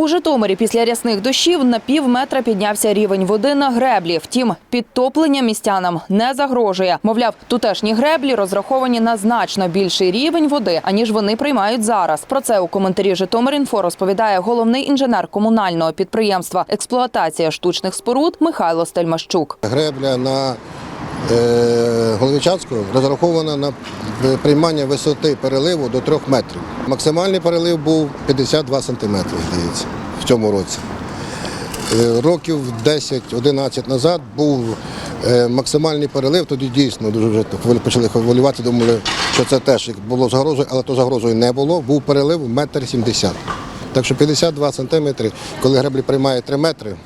У Житомирі після рясних дощів на пів метра піднявся рівень води на греблі. Втім, підтоплення містянам не загрожує. Мовляв, тутешні греблі розраховані на значно більший рівень води, аніж вони приймають зараз. Про це у коментарі Житомир.Інфо розповідає головний інженер комунального підприємства експлуатація штучних споруд Михайло Стельмащук. Гребля на е, Головичацького розрахована на приймання висоти переливу до 3 метрів. Максимальний перелив був 52 сантиметри, здається, в цьому році. Е, Років 10-11 назад був е, максимальний перелив, тоді дійсно дуже вже почали хвилювати, думали, що це теж було загрозою, але то загрозою не було. Був перелив метр 70. Так що 52 сантиметри, коли греблі приймає 3 метри,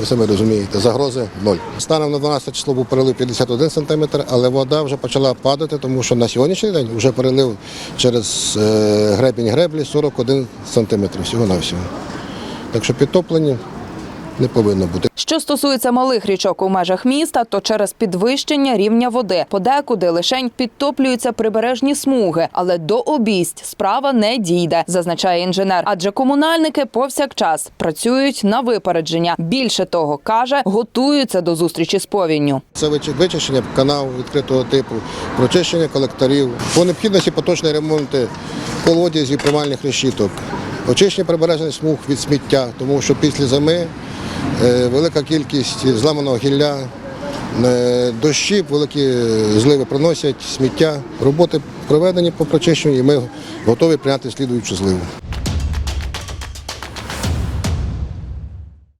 ви самі розумієте, загрози ноль. Станом на 12 число був перелив 51 см, але вода вже почала падати, тому що на сьогоднішній день вже перелив через е, гребінь греблі 41 см всього на всього. Так що підтоплення не повинно бути. Що стосується малих річок у межах міста, то через підвищення рівня води подекуди лишень підтоплюються прибережні смуги, але до обійсть справа не дійде, зазначає інженер. Адже комунальники повсякчас працюють на випередження. Більше того, каже, готуються до зустрічі з повінню. Це вичи- вичищення канав відкритого типу, прочищення колекторів, по необхідності поточні ремонти колодязів, приймальних решіток, очищення прибережних смуг від сміття, тому що після зими велика кількість зламаного гілля, е, дощі, великі зливи приносять сміття. Роботи проведені по прочищенню і ми готові прийняти слідуючу зливу.